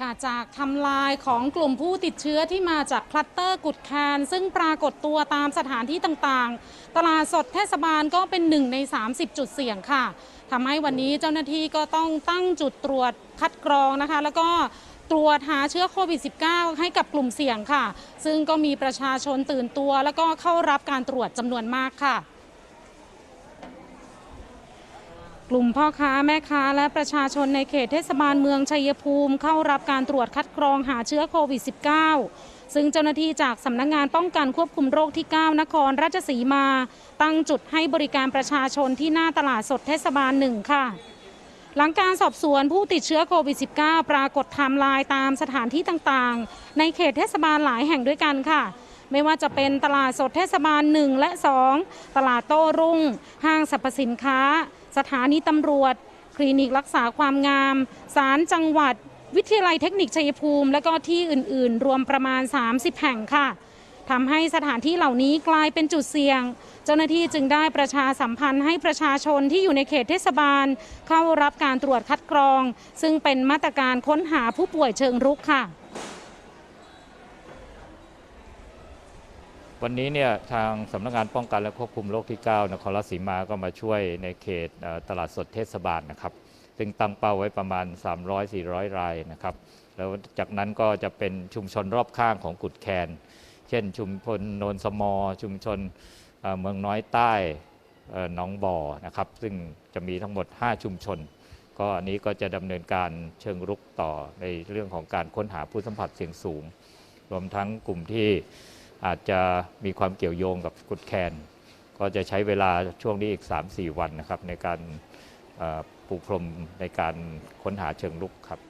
ค่ะจากทำลายของกลุ่มผู้ติดเชื้อที่มาจากคลัสเตอร์กุดแคนซึ่งปรากฏตัวตามสถานที่ต่างๆ ตลาดสดเทศบาลก็เป็นหนึ่งใน 30 จุดเสี่ยงค่ะทำให้วันนี้เจ้าหน้าที่ก็ต้องตั้งจุดตรวจคัดกรองนะคะ แล้วก็ตรวจหาเชื้อโควิด -19 ให้กับกลุ่มเสี่ยงค่ะ ซึ่งก็มีประชาชนตื่นตัว แล้วก็เข้ารับการตรวจจำนวนมากค่ะ กลุ่มพ่อค้าแม่ค้าและประชาชนในเขตเทศบาลเมืองชัยภูมิเข้ารับการตรวจคัดกรองหาเชื้อโควิด -19 ซึ่งเจ้าหน้าที่จากสำนักงงานป้องกันควบคุมโรคที่ 9 นครราชสีมา ตั้งจุดให้บริการประชาชนที่หน้าตลาดสดเทศบาลหนึ่งค่ะ หลังการสอบสวนผู้ติดเชื้อโควิด -19 ปรากฏไทม์ไลน์ตามสถานที่ต่างๆ ในเขตเทศบาลหลายแห่งด้วยกันค่ะ ไม่ว่าจะเป็นตลาดสดเทศบาล 1 และ 2 ตลาดโต้รุ่ง ห้างสรรพสินค้า สถานีตำรวจ คลินิกรักษาความงาม ศาลจังหวัด วิทยาลัยเทคนิคชัยภูมิ และก็ที่อื่น ๆ รวมประมาณ 30 แห่งค่ะทำให้สถานที่เหล่านี้กลายเป็นจุดเสี่ยง เจ้าหน้าที่จึงได้ประชาสัมพันธ์ให้ประชาชนที่อยู่ในเขตเทศบาล เข้ารับการตรวจคัดกรอง ซึ่งเป็นมาตรการค้นหาผู้ป่วยเชิงรุกค่ะ วันนี้เนี่ยทางสำนักงานป้องกันและควบคุมโรคที่ 9นครราชสีมาก็มาช่วยในเขตตลาดสดเทศบาลนะครับ ซึ่งตั้งเป้าไว้ประมาณ 300-400 รายนะครับ แล้วจากนั้นก็จะเป็นชุมชนรอบข้างของกุดแคน เช่น ชุมชนโนนสมอ ชุมชนเมืองน้อยใต้เอ่อหนองบ่อนะครับ ซึ่งจะมีทั้งหมด 5 ชุมชน ก็อันนี้ก็จะดำเนินการเชิงรุกต่อในเรื่องของการค้นหาผู้สัมผัสเสี่ยงสูง รวมทั้งกลุ่มที่ อาจจะมีความเกี่ยวโยงกับกุดแคน ก็จะใช้เวลาช่วงนี้อีก 3-4 วันนะครับ ในการปูพรมในการค้นหาเชิงลุกครับ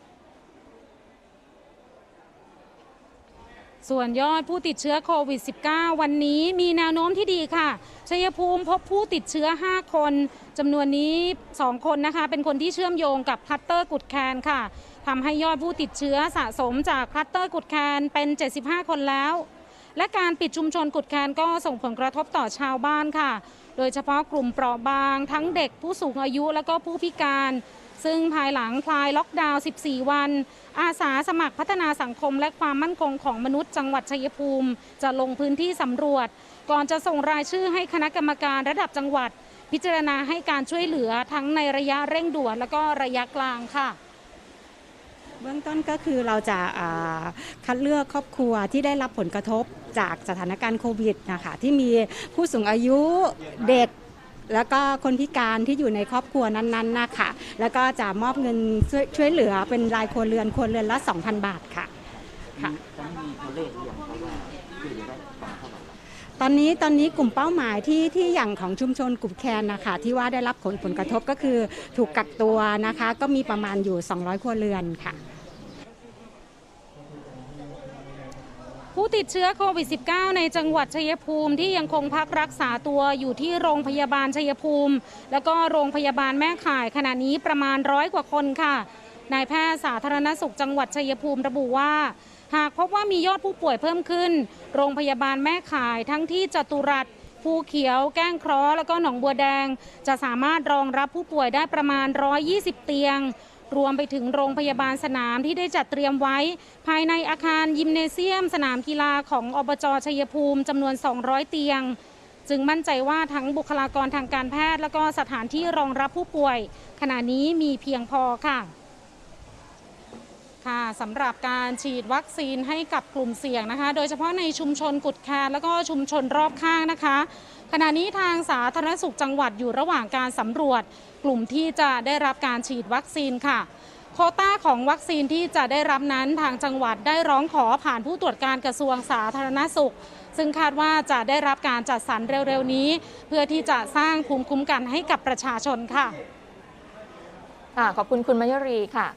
ส่วนยอดผู้ติดเชื้อโควิด -19 วันนี้มีแนวโน้มที่ดีค่ะ ชัยภูมิพบผู้ติดเชื้อ 5 คนจำนวนนี้ 2 คนนะคะ เป็นคนที่เชื่อมโยงกับคลัสเตอร์กุดแคนค่ะทำให้ยอดผู้ติดเชื้อสะสมจากคลัสเตอร์กุดแคนเป็น 75 คนแล้ว และการปิดชุมชนกุดแคนก็ส่งผลกระทบต่อชาวบ้านค่ะ โดยเฉพาะกลุ่มเปราะบาง ทั้งเด็กผู้สูงอายุและก็ผู้พิการ ซึ่งภายหลังคลายล็อกดาวน์ 14 วัน อาสาสมัครพัฒนาสังคมและความมั่นคงของมนุษย์จังหวัดชัยภูมิ จะลงพื้นที่สำรวจ ก่อนจะส่งรายชื่อให้คณะกรรมการระดับจังหวัด พิจารณาให้การช่วยเหลือทั้งในระยะเร่งด่วน และก็ระยะกลางค่ะเบื้องต้นก็คือเราจะาคัดเลือกครอบครัวที่ได้รับผลกระทบจากสถานการณ์โควิดนะคะที่มีผู้สูงอายุเด็กแล้วก็คนพิการที่อยู่ในครอบครัวนั้นๆนะคะแล้วก็จะมอบเงินช่วยวยเหลือเป็นรายครัวเรือนครัวเรือนละ 2,000 บาทค่ะค่ะตอนนี้มีตัวเลขอยังครับว่าคือจะได้ประมาณเท่าไหร่ตอนนี้ตอนนี้กลุ่มเป้าหมายที่ที่อย่างของชุมชนกลุ่มแคนนะคะที่ว่าได้รับผลผลกระทบก็คือถูกกักตัวนะคะ ก็มีประมาณอยู่ 200 ครัวเรือนค่ะ ผู้ติดเชื้อโควิด -19 ในจังหวัดชัยภูมิที่ยังคงพักรักษาตัวอยู่ที่โรงพยาบาลชัยภูมิ แล้วก็โรงพยาบาลแม่ข่ายขณะนี้ประมาณร้อยกว่าคนค่ะนายแพทย์สาธารณสุขจังหวัดชัยภูมิระบุว่า หากพบว่ามียอดผู้ป่วยเพิ่มขึ้น โรงพยาบาลแม่ข่ายทั้งที่จตุรัสภูเขียว แก้งเคราะห์แล้วก็หนองบัวแดง จะสามารถรองรับผู้ป่วยได้ประมาณ 120 เตียง รวมไปถึงโรงพยาบาลสนามที่ได้จัดเตรียมไว้ ภายในอาคารยิมเนเซียม สนามกีฬาของอบจชัยภูมิจำนวน 200 เตียง จึงมั่นใจว่าทั้งบุคลากรทางการแพทย์ และก็สถานที่รองรับผู้ป่วย ขณะนี้มีเพียงพอค่ะ ค่ะสำหรับการฉีดวัคซีนให้กับกลุ่มเสี่ยงนะคะ โดยเฉพาะในชุมชนกุดแคนแล้วก็ชุมชนรอบข้างนะคะ ขณะนี้ทางสาธารณสุขจังหวัดอยู่ระหว่างการสำรวจ กลุ่มที่จะได้รับการฉีดวัคซีนค่ะ โคต้าของวัคซีนที่จะได้รับนั้นทางจังหวัดได้ร้องขอผ่านผู้ตรวจการกระทรวงสาธารณสุข ซึ่งคาดว่าจะได้รับการจัดสรรเร็วๆนี้ เพื่อที่จะสร้างภูมิคุ้มกันให้กับประชาชนค่ะค่ะขอบคุณคุณมยรีค่ะ